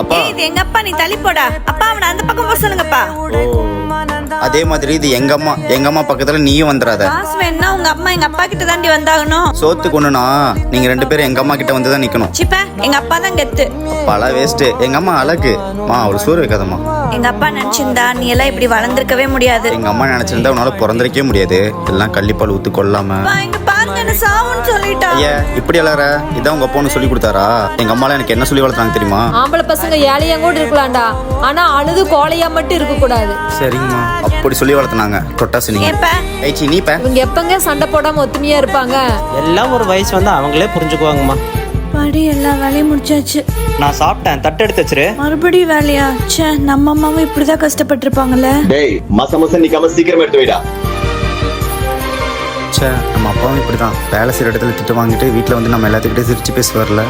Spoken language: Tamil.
அப்பா. எங்க அப்பா நீ தள்ளி போடா. அப்பா அவனை அந்த பக்கம் போக சொல்லுங்கப்பா. அதே மாதிரி இது எங்க அம்மா எங்க அம்மா பக்கத்துல நீயும் வந்துடாத காசு வேணா உங்க அம்மா எங்க அப்பா கிட்ட தாண்டி வந்தாகணும். சோத்து கொண்டுனா நீங்க ரெண்டு பேரும் எங்க அம்மா கிட்ட வந்து தான் நிக்கணும். சிப்ப எங்க அப்பா தான் கெத்து. பல வேஸ்ட் எங்க அம்மா அழகு. மா அவளை சோறு வைக்காதம்மா. எங்க அப்பா நினைச்சிருந்தா நீ எல்லாம் இப்படி வளர்ந்துருக்கவே முடியாது. எங்க அம்மா நினைச்சிருந்தா உன்னால பிறந்திருக்கவே முடியாது. எல்லாம் கள்ளிப்பால் ஊத்து கொள்ளாம. இங்க பாருங்க என்ன சாவுன்னு சொல்லிட்டா. இப்படி அழற? இதான் உங்க பொண்ணு சொல்லி கொடுத்தாரா? எங்க அம்மாலாம் எனக்கு என்ன சொல்லி வளர்த்தாங்க தெரியுமா? ஆம்பளை பசங்க ஏழையா கூட இருக்கலாம்டா. ஆனா அழுது கோழையா மட்டும் இருக்க கூடாது சரிங்கம்மா. அப்படி சொல்லி வளர்த்துனாங்க. தொட்டாசு நீங்க. ஏப்பா? ஐச்சி நீ பே இவங்க எப்பங்க சண்டை போடாம ஒத்துமையா இருப்பாங்க? எல்லாம் ஒரு வயசு வந்து அவங்களே புரிஞ்சுக்குவாங்கம்மா. படி எல்லா வேலையும் முடிச்சாச்சு. நான் சாப்பிட்டேன். தட்டு எடுத்து வச்சிரு. மறுபடியும் வேலையா? ச்சே நம்ம அம்மாவும் இப்படிதான் கஷ்டப்பட்டிருப்பாங்கல்ல. டேய் மச மச நிக்காம சீக்கிரம் எடுத்து வைடா. ச்சே நம்ம அப்பாவும் இப்படிதான். வேலை செய்யற இடத்துல திட்டு வாங்கிட்டு வீட்டில் வந்து நம்ம எல்லாத்துக்கிட்டே சிரிச்சு பேசுவார்ல.